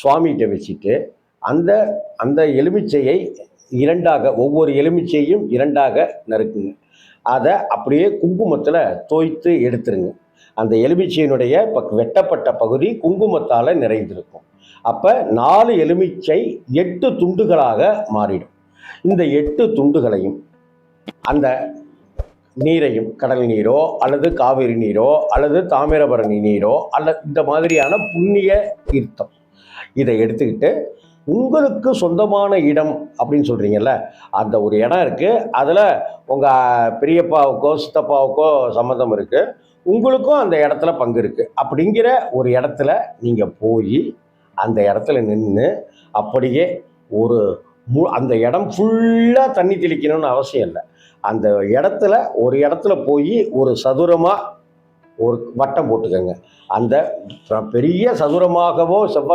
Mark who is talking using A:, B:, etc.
A: சுவாமிகிட்ட வச்சுட்டு அந்த அந்த எலுமிச்சையை இரண்டாக ஒவ்வொரு எலுமிச்சையும் இரண்டாக நறுக்குங்க. அதை அப்படியே குங்குமத்தில் தோய்த்து எடுத்துருங்க. அந்த எலுமிச்சையினுடைய பக் வெட்டப்பட்ட பகுதி குங்குமத்தால் நிறைந்திருக்கும். அப்போ நாலு எலுமிச்சை எட்டு துண்டுகளாக மாறிடும். இந்த எட்டு துண்டுகளையும் அந்த நீரையும் கடல் நீரோ அல்லது காவிரி நீரோ அல்லது தாமிரபரணி நீரோ அல்லது இந்த மாதிரியான புண்ணிய தீர்த்தம் இதை எடுத்துக்கிட்டு உங்களுக்கு சொந்தமான இடம் அப்படின்னு சொல்கிறீங்கல்ல அந்த ஒரு இடம் இருக்குது அதில் உங்கள் பெரியப்பாவுக்கோ சித்தப்பாவுக்கோ சம்மந்தம் இருக்குது உங்களுக்கும் அந்த இடத்துல பங்கு இருக்குது அப்படிங்கிற ஒரு இடத்துல நீங்கள் போய் அந்த இடத்துல நின்று அப்படியே ஒரு மு அந்த இடம் ஃபுல்லாக தண்ணி தெளிக்கணும்னு அவசியம் இல்லை. அந்த இடத்துல ஒரு இடத்துல போய் ஒரு சதுரமாக ஒரு வட்டம் போட்டுக்கோங்க. அந்த பெரிய சதுரமாகவோ செவ்வாய்